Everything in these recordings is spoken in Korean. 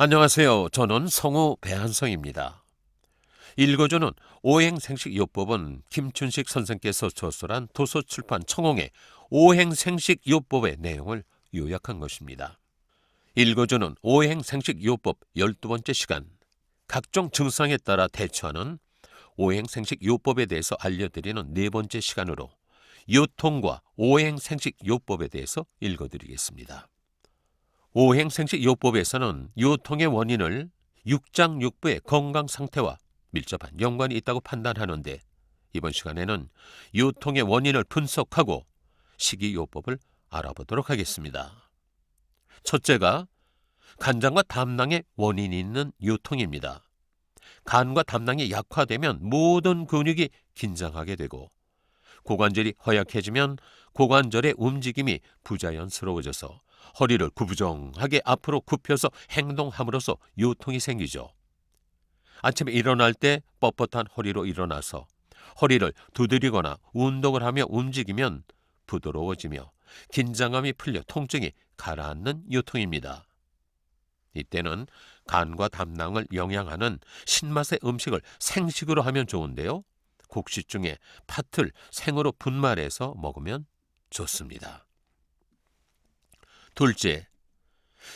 안녕하세요. 저는 성우 배한성입니다. 읽어주는 오행생식 요법은 김춘식 선생께서 저술한 도서출판 청홍의 오행생식 요법의 내용을 요약한 것입니다. 읽어주는 오행생식 요법 12번째 시간 각종 증상에 따라 대처하는 오행생식 요법에 대해서 알려드리는 네 번째 시간으로 요통과 오행생식 요법에 대해서 읽어드리겠습니다. 오행생식 요법에서는 요통의 원인을 육장육부의 건강 상태와 밀접한 연관이 있다고 판단하는데 이번 시간에는 요통의 원인을 분석하고 식이요법을 알아보도록 하겠습니다. 첫째가 간장과 담낭의 원인이 있는 요통입니다. 간과 담낭이 약화되면 모든 근육이 긴장하게 되고 고관절이 허약해지면 고관절의 움직임이 부자연스러워져서 허리를 구부정하게 앞으로 굽혀서 행동함으로써 요통이 생기죠. 아침에 일어날 때 뻣뻣한 허리로 일어나서 허리를 두드리거나 운동을 하며 움직이면 부드러워지며 긴장감이 풀려 통증이 가라앉는 요통입니다. 이때는 간과 담낭을 영양하는 신맛의 음식을 생식으로 하면 좋은데요. 곡식 중에 팥을 생으로 분말해서 먹으면 좋습니다. 둘째,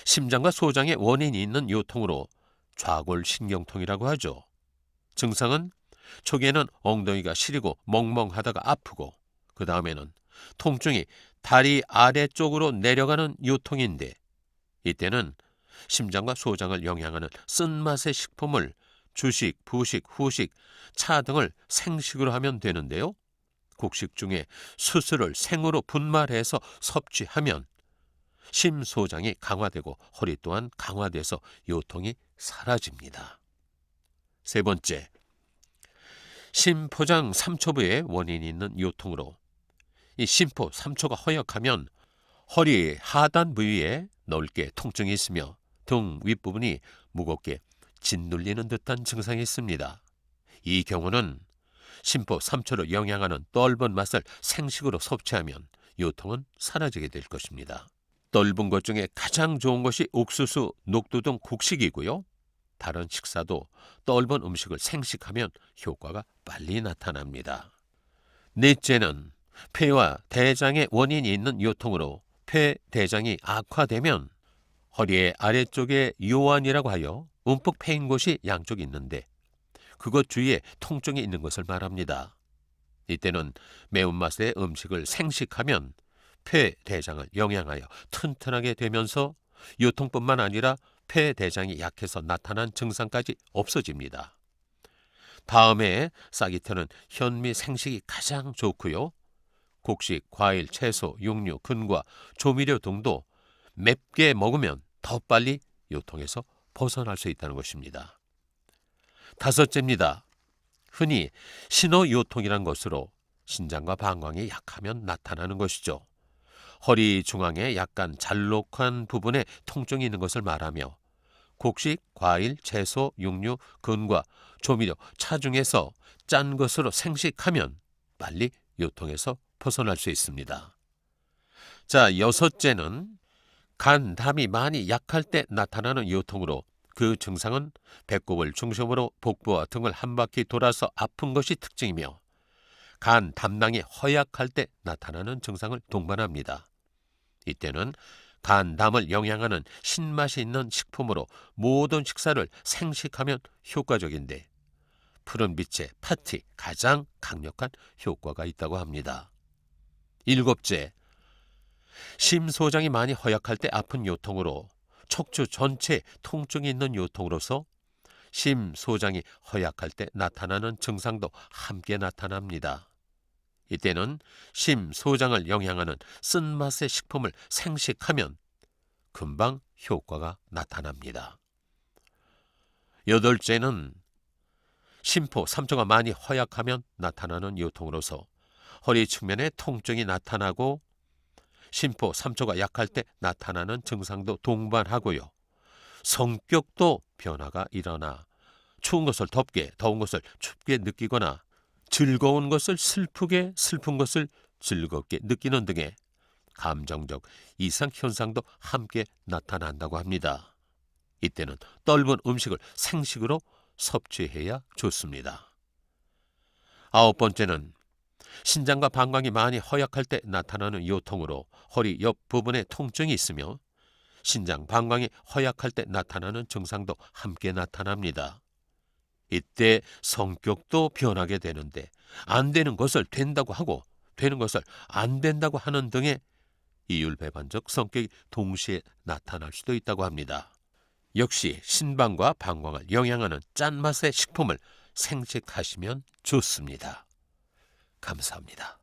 심장과 소장의 원인이 있는 요통으로 좌골신경통이라고 하죠. 증상은 초기에는 엉덩이가 시리고 멍멍하다가 아프고 그 다음에는 통증이 다리 아래쪽으로 내려가는 요통인데 이때는 심장과 소장을 영양하는 쓴맛의 식품을 주식, 부식, 후식, 차 등을 생식으로 하면 되는데요. 곡식 중에 수수를 생으로 분말해서 섭취하면 심소장이 강화되고 허리 또한 강화돼서 요통이 사라집니다. 세 번째, 심포장 삼초부에 원인이 있는 요통으로 이 심포 삼초가 허약하면 허리 하단 부위에 넓게 통증이 있으며 등 윗부분이 무겁게 짓눌리는 듯한 증상이 있습니다. 이 경우는 심포 삼초를 영양하는 떫은 맛을 생식으로 섭취하면 요통은 사라지게 될 것입니다. 떫은 것 중에 가장 좋은 것이 옥수수, 녹두 등 곡식이고요. 다른 식사도 떫은 음식을 생식하면 효과가 빨리 나타납니다. 넷째는 폐와 대장의 원인이 있는 요통으로 폐, 대장이 악화되면 허리의 아래쪽에 요환이라고 하여 움푹 패인 곳이 양쪽 있는데 그것 주위에 통증이 있는 것을 말합니다. 이때는 매운맛의 음식을 생식하면 폐, 대장을 영양하여 튼튼하게 되면서 요통뿐만 아니라 폐, 대장이 약해서 나타난 증상까지 없어집니다. 다음에 싹이트는 현미 생식이 가장 좋고요. 곡식, 과일, 채소, 육류, 근과 조미료 등도 맵게 먹으면 더 빨리 요통에서 벗어날 수 있다는 것입니다. 다섯째입니다. 흔히 신호요통이란 것으로 신장과 방광이 약하면 나타나는 것이죠. 허리 중앙에 약간 잘록한 부분에 통증이 있는 것을 말하며 곡식, 과일, 채소, 육류, 근과 조미료, 차 중에서 짠 것으로 생식하면 빨리 요통에서 벗어날 수 있습니다. 자, 여섯째는 간, 담이 많이 약할 때 나타나는 요통으로 그 증상은 배꼽을 중심으로 복부와 등을 한 바퀴 돌아서 아픈 것이 특징이며 간, 담낭이 허약할 때 나타나는 증상을 동반합니다. 이때는 간, 담을 영양하는 신맛이 있는 식품으로 모든 식사를 생식하면 효과적인데 푸른 빛의 팥이 가장 강력한 효과가 있다고 합니다. 일곱째, 심소장이 많이 허약할 때 아픈 요통으로 척추 전체 통증이 있는 요통으로서 심소장이 허약할 때 나타나는 증상도 함께 나타납니다. 이때는 심 소장을 영양하는 쓴맛의 식품을 생식하면 금방 효과가 나타납니다. 여덟째는 심포 삼초가 많이 허약하면 나타나는 요통으로서 허리 측면에 통증이 나타나고 심포 삼초가 약할 때 나타나는 증상도 동반하고요. 성격도 변화가 일어나 추운 것을 덥게, 더운 것을 춥게 느끼거나 즐거운 것을 슬프게, 슬픈 것을 즐겁게 느끼는 등의 감정적 이상 현상도 함께 나타난다고 합니다. 이때는 떫은 음식을 생식으로 섭취해야 좋습니다. 아홉 번째는 신장과 방광이 많이 허약할 때 나타나는 요통으로 허리 옆 부분에 통증이 있으며 신장, 방광이 허약할 때 나타나는 증상도 함께 나타납니다. 이때 성격도 변하게 되는데 안 되는 것을 된다고 하고 되는 것을 안 된다고 하는 등의 이율배반적 성격이 동시에 나타날 수도 있다고 합니다. 역시 신방과 방광을 영향하는 짠맛의 식품을 생식하시면 좋습니다. 감사합니다.